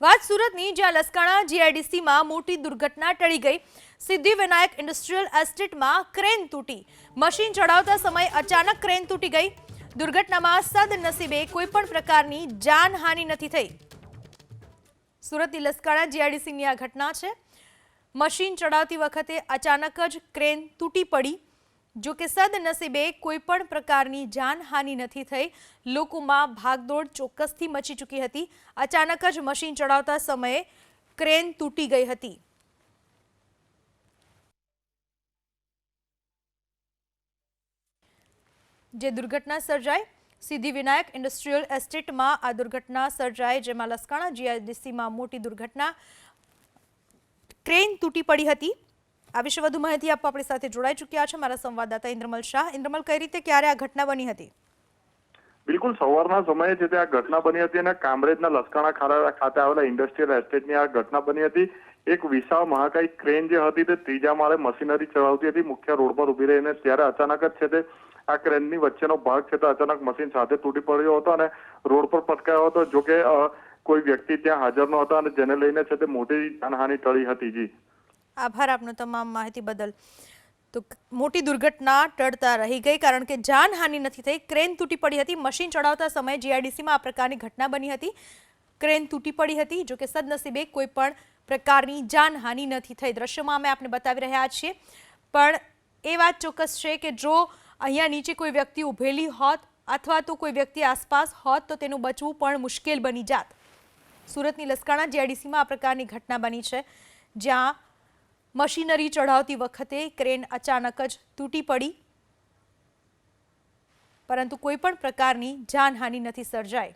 વાત સુરતની, જ્યાં લસકાણા જીઆઈડીસીમાં મોટી દુર્ઘટના ટળી ગઈ. સિદ્ધિવિનાયક ઇન્ડસ્ટ્રીયલ એસ્ટેટમાં ક્રેન તૂટી. મશીન ચડાવતા સમયે અચાનક ક્રેન તૂટી ગઈ. દુર્ઘટનામાં સદનસીબે કોઈપણ પ્રકારની જાનહાનિ નથી થઈ. સુરતની લસકાણા જીઆઈડીસીની આ ઘટના છે. મશીન ચડાવતી વખતે અચાનક જ ક્રેન તૂટી પડી. જો કે સદનસીબે કોઈ પણ પ્રકારની જાનહાનિ નથી થઈ. લોકોમાં ભાગદોડ ચોક્કસથી મચી ચૂકી હતી. અચાનક જ મશીન ચડાવતા સમયે ક્રેન તૂટી ગઈ હતી. જે દુર્ઘટના સર્જાઈ સિદ્ધિવિનાયક ઇન્ડસ્ટ્રીયલ એસ્ટેટમાં આ દુર્ઘટના સર્જાઈ, જેમાં લસકાણા જીઆઈડીસીમાં મોટી દુર્ઘટના. ક્રેન તૂટી પડી હતી. આ વિશે વધુ માહિતી આપવા આપણી સાથે જોડાઈ ચૂક્યા છે મારા સંવાદદાતા ઇન્દ્રમલ શાહ. ઇન્દ્રમલ, કઈ રીતે, ક્યારે આ ઘટના બની હતી? બિલકુલ, સવારના સમયે જે આ ઘટના બની હતી અને કામરેજના લસકાણા ખાડા ખાતે આવેલા ઇન્ડસ્ટ્રીયલ એસ્ટેટની આ ઘટના બની હતી, એક વિશાળ મહાકાય ક્રેન જે હતી તે ત્રીજા માળે મશીનરી ચલાવતી હતી, મુખ્ય રોડ પર ઊભી રહીને, ત્યારે અચાનક જ છે તે આ ક્રેનની વચ્ચેનો ભાગ છે તે અચાનક મશીન સાથે તૂટી પડ્યો હતો અને રોડ પર પટકાયો હતો જો કે કોઈ વ્યક્તિ ત્યાં હાજર ન હતા અને જેને લઈને છે તે મોટી જાનહાનિ ટળી હતી જી. આભાર આપનો તમામ માહિતી બદલ. તો મોટી દુર્ઘટના ટળતા રહી ગઈ કારણ કે જાનહાનિ નથી થઈ. ક્રેન તૂટી પડી હતી. મશીન ચડાવતા સમયે જીઆઈડીસીમાં આ પ્રકારની ઘટના બની હતી. ક્રેન તૂટી પડી હતી. જો કે સદનસીબે કોઈ પણ પ્રકારની જાનહાનિ નથી થઈ. દ્રશ્યમાં અમે આપને બતાવી રહ્યા છીએ. પણ એ વાત ચોક્કસ છે કે જો અહીંયા નીચે કોઈ વ્યક્તિ ઊભેલી હોત અથવા તો કોઈ વ્યક્તિ આસપાસ હોત, તો તેનું બચવું પણ મુશ્કેલ બની જાત. સુરતની લસકાણા જીઆઈડીસીમાં આ પ્રકારની ઘટના બની છે, જ્યાં મશીનરી ચઢાવતી વખતે ક્રેન અચાનક જ તૂટી પડી. પરંતુ કોઈપણ પ્રકારની જાનહાનિ નથી સર્જાઈ.